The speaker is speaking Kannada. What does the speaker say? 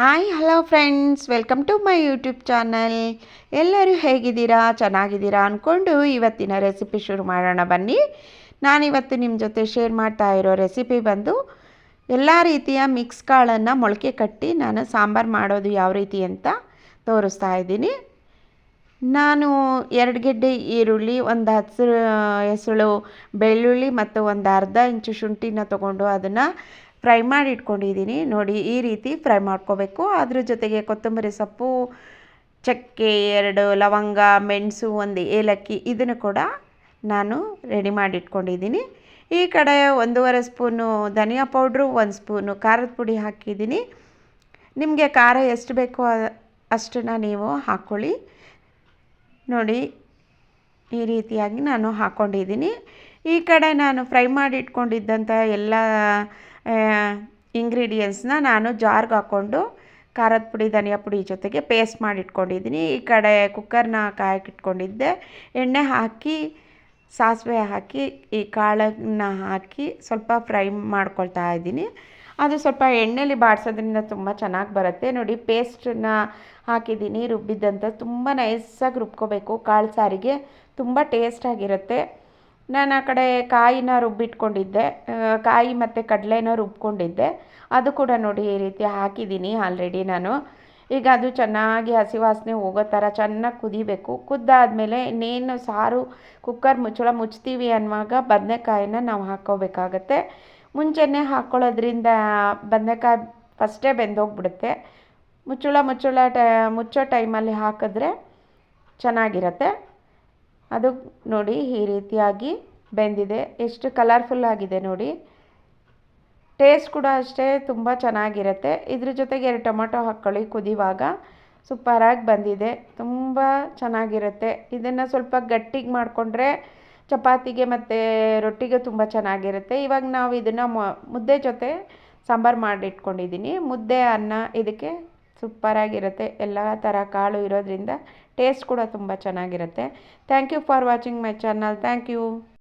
Hi hello friends welcome to my YouTube channel ಎಲ್ಲರೂ ಹೇಗಿದ್ದೀರಾ? ಚೆನ್ನಾಗಿದ್ದೀರಾ ಅಂದ್ಕೊಂಡು ಇವತ್ತಿನ ರೆಸಿಪಿ ಶುರು ಮಾಡೋಣ ಬನ್ನಿ. ನಾನಿವತ್ತು ನಿಮ್ಮ ಜೊತೆ ಶೇರ್ ಮಾಡ್ತಾ ಇರೋ ರೆಸಿಪಿ ಬಂದು ಎಲ್ಲ ರೀತಿಯ ಮಿಕ್ಸ್ ಕಾಳನ್ನು ಮೊಳಕೆ ಕಟ್ಟಿ ನಾನು ಸಾಂಬಾರು ಮಾಡೋದು ಯಾವ ರೀತಿ ಅಂತ ತೋರಿಸ್ತಾ ಇದ್ದೀನಿ. ನಾನು ಎರಡು ಗೆಡ್ಡೆ ಈರುಳ್ಳಿ, ಒಂದು ಹಸಿರು ಹೆಸಳು ಬೆಳ್ಳುಳ್ಳಿ ಮತ್ತು ಒಂದು ಅರ್ಧ ಇಂಚು ಶುಂಠಿನ ತೊಗೊಂಡು ಅದನ್ನು ಫ್ರೈ ಮಾಡಿ ಇಟ್ಕೊಂಡಿದ್ದೀನಿ. ನೋಡಿ, ಈ ರೀತಿ ಫ್ರೈ ಮಾಡ್ಕೋಬೇಕು. ಅದ್ರ ಜೊತೆಗೆ ಕೊತ್ತಂಬರಿ ಸೊಪ್ಪು, ಚಕ್ಕೆ, ಎರಡು ಲವಂಗ, ಮೆಣಸು, ಒಂದು ಏಲಕ್ಕಿ ಇದನ್ನು ಕೂಡ ನಾನು ರೆಡಿ ಮಾಡಿ ಇಟ್ಕೊಂಡಿದ್ದೀನಿ. ಈ ಕಡೆ ಒಂದೂವರೆ ಸ್ಪೂನು ಧನಿಯಾ ಪೌಡ್ರು, ಒಂದು ಸ್ಪೂನು ಖಾರದ ಪುಡಿ ಹಾಕಿದ್ದೀನಿ. ನಿಮಗೆ ಖಾರ ಎಷ್ಟು ಬೇಕೋ ಅಷ್ಟನ್ನು ನೀವು ಹಾಕ್ಕೊಳ್ಳಿ. ನೋಡಿ, ಈ ರೀತಿಯಾಗಿ ನಾನು ಹಾಕ್ಕೊಂಡಿದ್ದೀನಿ ಈ ಕಡೆ ನಾನು ಫ್ರೈ ಮಾಡಿ ಇಟ್ಕೊಂಡಿದ್ದಂಥ ಎಲ್ಲ ಇಂಗ್ರೀಡಿಯೆಂಟ್ಸ್ನ ನಾನು ಜಾರ್ಗೆ ಹಾಕ್ಕೊಂಡು ಖಾರದ ಪುಡಿ, ಧನಿಯಾ ಪುಡಿ ಜೊತೆಗೆ ಪೇಸ್ಟ್ ಮಾಡಿ ಇಟ್ಕೊಂಡಿದ್ದೀನಿ ಈ ಕಡೆ ಕುಕ್ಕರ್ನ ಕಾಯಕ್ಕಿಟ್ಕೊಂಡಿದ್ದೆ ಎಣ್ಣೆ ಹಾಕಿ, ಸಾಸಿವೆ ಹಾಕಿ, ಈ ಕಾಳನ್ನ ಹಾಕಿ ಸ್ವಲ್ಪ ಫ್ರೈ ಮಾಡ್ಕೊಳ್ತಾ ಇದ್ದೀನಿ. ಅದು ಸ್ವಲ್ಪ ಎಣ್ಣೆಲಿ ಬಾಡಿಸೋದ್ರಿಂದ ತುಂಬ ಚೆನ್ನಾಗಿ ಬರುತ್ತೆ. ನೋಡಿ ಪೇಸ್ಟನ್ನ ಹಾಕಿದ್ದೀನಿ ರುಬ್ಬಿದ್ದಂಥ ತುಂಬ ನೈಸಾಗಿ ರುಬ್ಕೋಬೇಕು. ಕಾಳು ಸಾರಿಗೆ ತುಂಬ ಟೇಸ್ಟಾಗಿರುತ್ತೆ. ನಾನು ಆ ಕಡೆ ಕಾಯಿನ ರುಬ್ಬಿಟ್ಕೊಂಡಿದ್ದೆ. ಕಾಯಿ ಮತ್ತು ಕಡಲೆನ ರುಬ್ಕೊಂಡಿದ್ದೆ. ಅದು ಕೂಡ ನೋಡಿ ಈ ರೀತಿ ಹಾಕಿದ್ದೀನಿ ಆಲ್ರೆಡಿ ನಾನು. ಈಗ ಅದು ಚೆನ್ನಾಗಿ ಹಸಿ ವಾಸನೆ ಹೋಗೋ ಥರ ಚೆನ್ನಾಗಿ ಕುದಿಬೇಕು. ಕುದ್ದಾದಮೇಲೆ ಇನ್ನೇನು ಸಾರು, ಕುಕ್ಕರ್ ಮುಚ್ಚಳ ಮುಚ್ತೀವಿ ಅನ್ನುವಾಗ ಬದನೆಕಾಯಿನ ನಾವು ಹಾಕ್ಕೋಬೇಕಾಗತ್ತೆ. ಮುಂಚೆನೇ ಹಾಕ್ಕೊಳ್ಳೋದ್ರಿಂದ ಬದನೆಕಾಯಿ ಫಸ್ಟೇ ಬೆಂದೋಗ್ಬಿಡುತ್ತೆ. ಮುಚ್ಚಳ ಮುಚ್ಚಳ ಟ, ಮುಚ್ಚೋ ಟೈಮಲ್ಲಿ ಹಾಕಿದ್ರೆ ಚೆನ್ನಾಗಿರುತ್ತೆ. ಅದು ನೋಡಿ ಈ ರೀತಿಯಾಗಿ ಬೆಂದಿದೆ. ಎಷ್ಟು ಕಲರ್ಫುಲ್ ಆಗಿದೆ ನೋಡಿ. ಟೇಸ್ಟ್ ಕೂಡ ಅಷ್ಟೇ ತುಂಬ ಚೆನ್ನಾಗಿರುತ್ತೆ. ಇದ್ರ ಜೊತೆಗೆ ಎರಡು ಟೊಮೊಟೊ ಹಾಕ್ಕೊಳ್ಳಿ ಕುದಿವಾಗ. ಸೂಪರಾಗಿ ಬಂದಿದೆ. ತುಂಬ ಚೆನ್ನಾಗಿರುತ್ತೆ. ಇದನ್ನು ಸ್ವಲ್ಪ ಗಟ್ಟಿಗೆ ಮಾಡಿಕೊಂಡ್ರೆ ಚಪಾತಿಗೆ ಮತ್ತು ರೊಟ್ಟಿಗೆ ತುಂಬ ಚೆನ್ನಾಗಿರುತ್ತೆ. ಇವಾಗ ನಾವು ಇದನ್ನು ಮುದ್ದೆ ಜೊತೆ ಸಾಂಬಾರು ಮಾಡಿಟ್ಕೊಂಡಿದ್ದೀನಿ ಮುದ್ದೆ, ಅನ್ನ ಇದಕ್ಕೆ ಸೂಪರಾಗಿರುತ್ತೆ ಎಲ್ಲ ಥರ ಕಾಳು ಇರೋದ್ರಿಂದ ಟೇಸ್ಟ್ ಕೂಡ ತುಂಬ ಚೆನ್ನಾಗಿರುತ್ತೆ. Thank you for watching my channel thank you